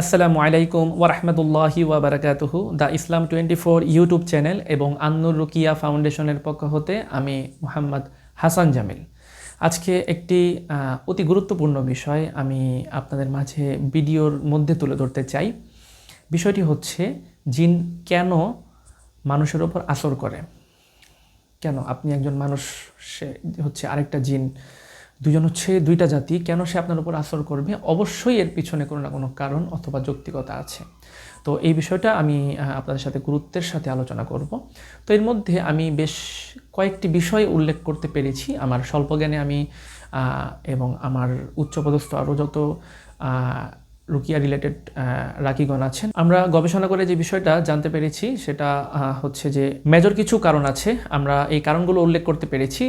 আসসালামু আলাইকুম ওরহমতুল্লাহি ওয়াবারাকাতুহু। The Islam twenty four YouTube channel এবং আন্নুর রুকিয়া ফাউন্ডেশনের পক্ষ হতে আমি মোহাম্মদ হাসান জামিল। আজকে একটি অতি গুরুত্বপূর্ণ বিষয় আমি আপনাদের মাঝে ভিডিওর মধ্যে তুলে ধরতে চাই। বিষয়টি হচ্ছে, জিন কেন মানুষের ওপর আসর করে? কেন আপনি একজন মানুষ, সে হচ্ছে আরেকটা জিন? দুজন হচ্ছে দুইটা জাতি, কেন সে আপনার উপর আসর করবে? অবশ্যই এর পিছনে কোনো না কোনো কারণ অথবা যৌক্তিকতা আছে। তো এই বিষয়টা আমি আপনাদের সাথে গুরুত্বের সাথে আলোচনা করব। তো এর মধ্যে আমি বেশ কয়েকটি বিষয় উল্লেখ করতে পেরেছি। আমার স্বল্প জ্ঞানে আমি এবং আমার উচ্চপদস্থ আরও যত রুকিয়া রিলেটেড রাকিগণ আছেন। আমরা গবেষণা করে যে বিষয়টা জানতে পেরেছি, সেটা হচ্ছে যে মেজর কিছু কারণ আছে। আমরা এই কারণগুলো উল্লেখ করতে পেরেছি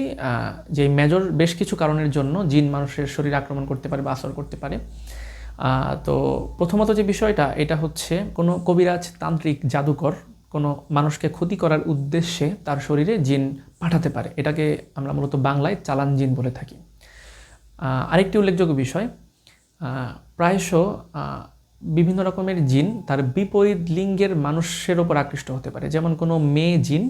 যে মেজর বেশ কিছু কারণের জন্য জিন মানুষের শরীর আক্রমণ করতে পারে বা আসর করতে পারে। তো প্রথমত যে বিষয়টা, এটা হচ্ছে কোনো কবিরাজ তান্ত্রিক জাদুকর, কোনো মানুষকে ক্ষতি করার উদ্দেশ্যে তার শরীরে জিন পাঠাতে পারে। এটাকে আমরা মূলত বাংলায় চালান জিন বলে থাকি। আরেকটি উল্লেখযোগ্য বিষয় প্রায়শ বিভিন্ন রকমের জিন তার বিপরীত লিঙ্গের মানুষের ওপর আকৃষ্ট হতে পারে। যেমন কোনো মেয়ে জিন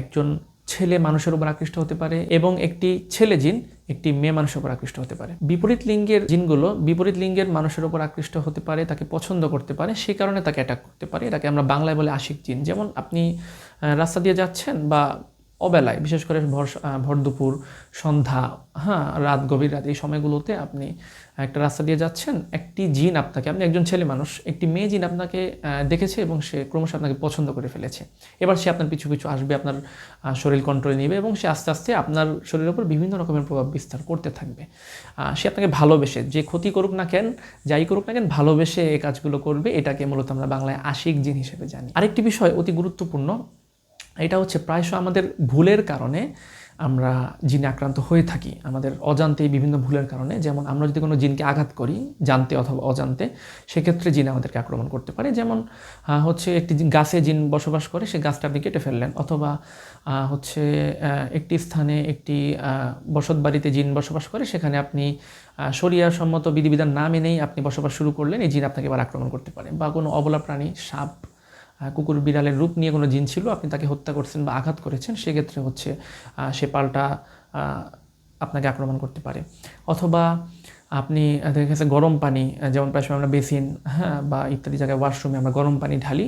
একজন ছেলে মানুষের উপর আকৃষ্ট হতে পারে এবং একটি ছেলে জিন একটি মেয়ে মানুষের উপর আকৃষ্ট হতে পারে। বিপরীত লিঙ্গের জিনগুলো বিপরীত লিঙ্গের মানুষের উপর আকৃষ্ট হতে পারে, তাকে পছন্দ করতে পারে সেই কারণে তাকে অ্যাটাক করতে পারে। এটাকে আমরা বাংলায় বলে আশিক জিন। যেমন আপনি রাস্তা দিয়ে যাচ্ছেন বা অবেলায়, বিশেষ করে ভর ভর দুপুর, সন্ধ্যা হ্যাঁ রাত, গভীর রাত, এই সময়গুলোতে আপনি একটা রাস্তা দিয়ে যাচ্ছেন, একটি জিন আপনাকে, আপনি একজন ছেলে মানুষ, একটি মেয়ে জিন আপনাকে দেখেছে এবং সে ক্রমশ আপনাকে পছন্দ করে ফেলেছে। এবার সে আপনার পিছু পিছু আসবে, আপনার শরীর কন্ট্রোলে নেবে এবং সে আস্তে আস্তে আপনার শরীরের উপর বিভিন্ন রকমের প্রভাব বিস্তার করতে থাকবে। সে আপনাকে ভালোবেসে, যে ক্ষতি করুক না কেন, যাই করুক না কেন, ভালোবেসে এই কাজগুলো করবে, এটাকে মূলত আমরা বাংলায় আশিক জিন হিসেবে জানি। আরেকটি বিষয় অতি গুরুত্বপূর্ণ এটা হচ্ছে প্রায়শ আমাদের ভুলের কারণে আমরা জিনে আক্রান্ত হয়ে থাকি। আমাদের অজান্তেই বিভিন্ন ভুলের কারণে, যেমন আমরা যদি কোনো জিনকে আঘাত করি, জানতে অথবা অজান্তে, সেক্ষেত্রে জিন আমাদেরকে আক্রমণ করতে পারে। যেমন হচ্ছে একটি গাছে জিন বসবাস করে, সে গাছটা আপনি কেটে ফেললেন, অথবা হচ্ছে একটি স্থানে একটি বসত বাড়িতে জিন বসবাস করে, সেখানে আপনি শরিয়া সম্মত বিধিবিধান না মেনেই আপনি বসবাস শুরু করলেন, এই জিন আপনাকে এবার আক্রমণ করতে পারে। বা কোনো অবলা প্রাণী, সাপ কুকুর বিড়ালের রূপ নিয়ে কোনো জিন ছিল, আপনি তাকে হত্যা করছেন বা আঘাত করেছেন, সেক্ষেত্রে হচ্ছে সে পাল্টা আপনাকে আক্রমণ করতে পারে। অথবা আপনি দেখা গেছে গরম পানি যেমন প্রায় সময় আমরা বেসিন হ্যাঁ বা ইত্যাদি জায়গায় ওয়াশরুমে আমরা গরম পানি ঢালি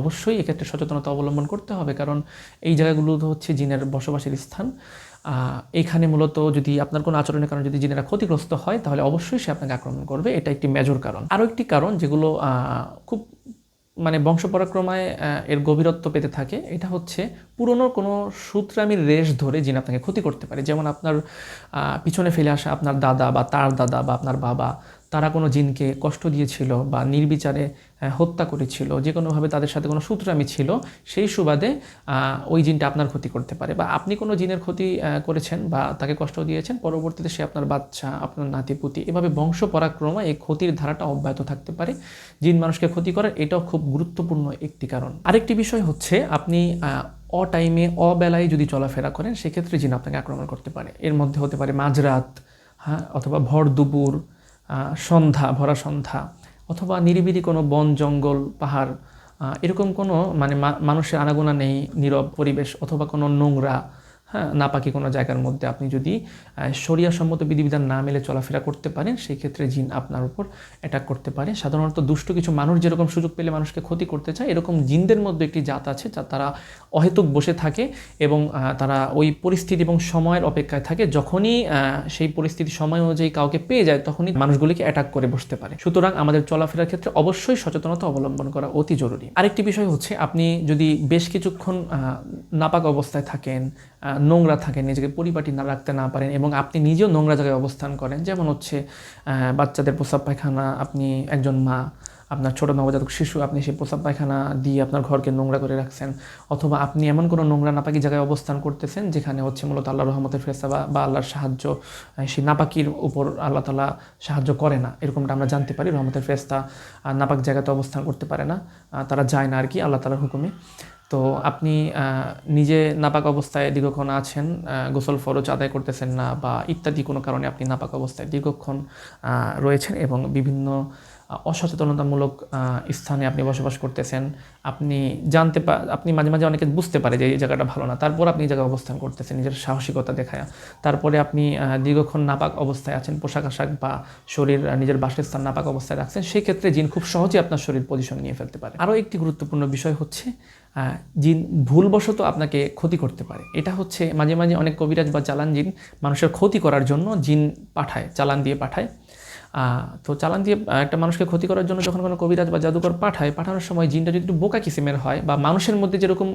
অবশ্যই এক্ষেত্রে সচেতনতা অবলম্বন করতে হবে, কারণ এই জায়গাগুলো তো হচ্ছে জিনের বসবাসের স্থান। এখানে মূলত যদি আপনার কোনো আচরণের কারণে যদি জিনেরা ক্ষতিগ্রস্ত হয়, তাহলে অবশ্যই সে আপনাকে আক্রমণ করবে, এটা একটি মেজর কারণ। আরও একটি কারণ যেগুলো খুব মানে বংশপরাক্রমায় এর গভীরত্ব পেতে থাকে। এটা হচ্ছে পুরনো কোনো সূত্রামির রেশ ধরে যিনি আপনাকে ক্ষতি করতে পারে। যেমন আপনার পিছনে ফেলে আসা আপনার দাদা বা তার দাদা বা আপনার বাবা তারা কোনো জিনকে কষ্ট দিয়েছিল বা নির্বিচারে হত্যা করেছিল, যে কোনোভাবে তাদের সাথে কোনো সূত্রামি ছিল, সেই সুবাদে ওই জিনটা আপনার ক্ষতি করতে পারে। বা আপনি কোনো জিনের ক্ষতি করেছেন বা তাকে কষ্ট দিয়েছেন, পরবর্তীতে সে আপনার বাচ্চা, আপনার নাতিপুতি এভাবে বংশ পরাক্রমে এই ক্ষতির ধারাটা অব্যাহত থাকতে পারে। জিন মানুষকে ক্ষতি করার এটাও খুব গুরুত্বপূর্ণ একটি কারণ। আরেকটি বিষয় হচ্ছে আপনি অটাইমে অবেলায় যদি চলাফেরা করেন, সেক্ষেত্রে জিন আপনাকে আক্রমণ করতে পারে। এর মধ্যে হতে পারে মাঝরাত হ্যাঁ অথবা ভর দুপুর সন্ধ্যা, ভরা সন্ধ্যা, অথবা নিরিবিলি কোনো বন, জঙ্গল, পাহাড় এরকম কোনো মানে মানুষের আনাগোনা নেই, নীরব পরিবেশ, অথবা কোনো নোংরা হ্যাঁ নাপাকি কোনো জায়গার মধ্যে আপনি যদি সম্মত বিধিবিধান না মেলে চলাফেরা করতে পারেন, সেই ক্ষেত্রে জিন আপনার উপর অ্যাটাক করতে পারে। সাধারণত দুষ্ট কিছু মানুষ যেরকম সুযোগ পেলে মানুষকে ক্ষতি করতে চায়, এরকম জিনদের মধ্যে একটি জাত আছে যা তারা অহেতুক বসে থাকে এবং তারা ওই পরিস্থিতি এবং সময়ের অপেক্ষায় থাকে। যখনই সেই পরিস্থিতি সময় অনুযায়ী কাউকে পেয়ে যায়, তখনই মানুষগুলিকে অ্যাটাক করে বসতে পারে। সুতরাং আমাদের চলাফেরার ক্ষেত্রে অবশ্যই সচেতনতা অবলম্বন করা অতি জরুরি। আরেকটি বিষয় হচ্ছে, আপনি যদি বেশ কিছুক্ষণ নাপাক অবস্থায় থাকেন নোংরা থাকেন নিজেকে পরিপাটি না রাখতে না পারেন এবং আপনি নিজেও নোংরা জায়গায় অবস্থান করেন। যেমন হচ্ছে বাচ্চাদের প্রস্রাব পায়খানা, আপনি একজন মা, আপনার ছোট নবজাতক শিশু, আপনি সেই প্রস্রাব পায়খানা দিয়ে আপনার ঘরকে নোংরা করে রাখছেন। অথবা আপনি এমন কোনো নোংরা নাপাকি জায়গায় অবস্থান করতেছেন, যেখানে হচ্ছে মূলত আল্লাহ রহমতের ফেরস্তা বা আল্লাহর সাহায্য সেই নাপাকির উপর আল্লাহ তালা সাহায্য করে না। এরকমটা আমরা জানতে পারি, রহমতের ফেরস্তা নাপাক জায়গাতে অবস্থান করতে পারে না তারা যায় না আর কি, আল্লাহ তালার হুকুমে। তো আপনি নিজে নাপাক অবস্থায় দীর্ঘক্ষণ আছেন গোসল ফরজ আদায় করতেছেন না বা ইত্যাদি কোনো কারণে আপনি নাপাক অবস্থায় দীর্ঘক্ষণ রয়েছেন এবং বিভিন্ন অসচেতনতামূলক স্থানে আপনি বসবাস করতেছেন। আপনি জানতে পা, আপনি মাঝে মাঝে অনেকে বুঝতে পারে যে এই জায়গাটা ভালো না। তারপর আপনি এই জায়গায় অবস্থান করতেছেন, নিজের সাহসিকতা দেখায়। তারপরে আপনি দীর্ঘক্ষণ নাপাক অবস্থায় আছেন, পোশাক আশাক বা শরীর নিজের বাসস্থান নাপাক অবস্থায় রাখছেন সেই ক্ষেত্রে জিন খুব সহজে আপনার শরীর পজিশন নিয়ে ফেলতে পারে। আরও একটি গুরুত্বপূর্ণ বিষয় হচ্ছে জিন ভুলবশত আপনাকে ক্ষতি করতে পারে। এটা হচ্ছে মাঝে মাঝে অনেক কবিরাজ বা চালান জিন মানুষের ক্ষতি করার জন্য জিন পাঠায়, চালান দিয়ে পাঠায়। তো চালান দিয়ে একটা মানুষকে ক্ষতি করার জন্য যখন কোনো কবিরাজ বা জাদুকর পাঠায়, পাঠানোর সময় জিনটা যদি একটু বোকা কিসিমের হয় বা মানুষের মধ্যে যেরকম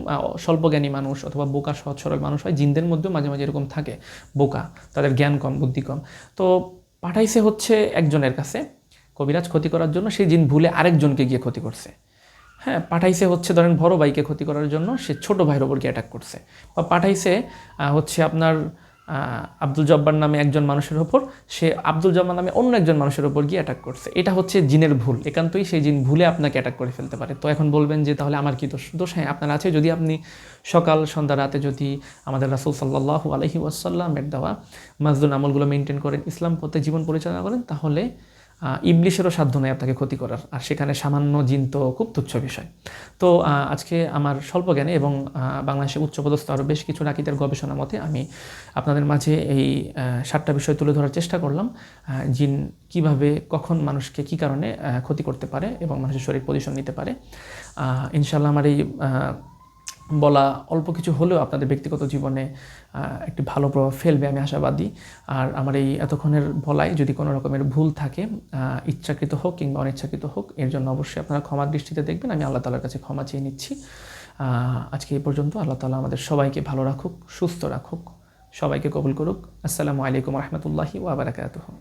স্বল্পজ্ঞানী মানুষ অথবা বোকা সহজ সরল মানুষ হয়, জিনদের মধ্যেও মাঝে মাঝে এরকম থাকে বোকা, তাদের জ্ঞান কম, বুদ্ধি কম। তো পাঠাইছে হচ্ছে একজনের কাছে, কবিরাজ ক্ষতি করার জন্য সেই জিন ভুলে আরেকজনকে গিয়ে ক্ষতি করছে। হ্যাঁ পাঠাইছে হচ্ছে ধরেন বড় ভাইকে ক্ষতি করার জন্য, সে ছোট ভাইয়ের ওপর গিয়ে অ্যাটাক করছে। বা পাঠাইছে হচ্ছে আপনার আব্দুল জব্বার নামে একজন মানুষের ওপর, সে আব্দুল জব্বার নামে অন্য একজন মানুষের ওপর গিয়ে অ্যাটাক করছে। এটা হচ্ছে জিনের ভুল। একান্তই সেই জিন ভুলে আপনাকে অ্যাটাক করে ফেলতে পারে। তো এখন বলবেন যে, তাহলে আমার কি দোষ? দোষ হ্যাঁ আপনার আছে। যদি আপনি সকাল, সন্ধ্যা, রাতে যদি আমাদের রাসুল সাল্লাহ আলহি ওয়াসাল্লামের দেওয়া মাজদুল আমলগুলো মেনটেন করেন, ইসলাম পথে জীবন পরিচালনা করেন, তাহলে ইবলিশেরও সাধ্য নেই আপনাকে ক্ষতি করার। আর সেখানে সামান্য জিন তো খুব তুচ্ছ বিষয়। তো আজকে আমার স্বল্প জ্ঞানে এবং বাংলাদেশে উচ্চপদস্থ আরও বেশ কিছু রাকিদের গবেষণা মতে আমি আপনাদের মাঝে এই সাতটা বিষয় তুলে ধরার চেষ্টা করলাম। জিন কীভাবে, কখন মানুষকে কি কারণে ক্ষতি করতে পারে এবং মানুষের শরীর পজিশন নিতে পারে। ইনশাল্লাহ আমার এই বলা অল্প কিছু হলেও আপনাদের ব্যক্তিগত জীবনে একটি ভালো প্রভাব ফেলবে আমি আশাবাদী। আর আমার এই এতক্ষণের বলায় যদি কোনো রকমের ভুল থাকে ইচ্ছাকৃত হোক কিংবা অনিচ্ছাকৃত হোক, এর জন্য অবশ্যই আপনারা ক্ষমার দৃষ্টিতে দেখবেন, আমি আল্লাহ তালার কাছে ক্ষমা চেয়ে নিচ্ছি। আজকে এই পর্যন্ত আল্লাহ তালা আমাদের সবাইকে ভালো রাখুক, সুস্থ রাখুক, সবাইকে কবুল করুক। আসসালামু আলাইকুম রহমতুল্লাহি ওয়াবারাকাতুহ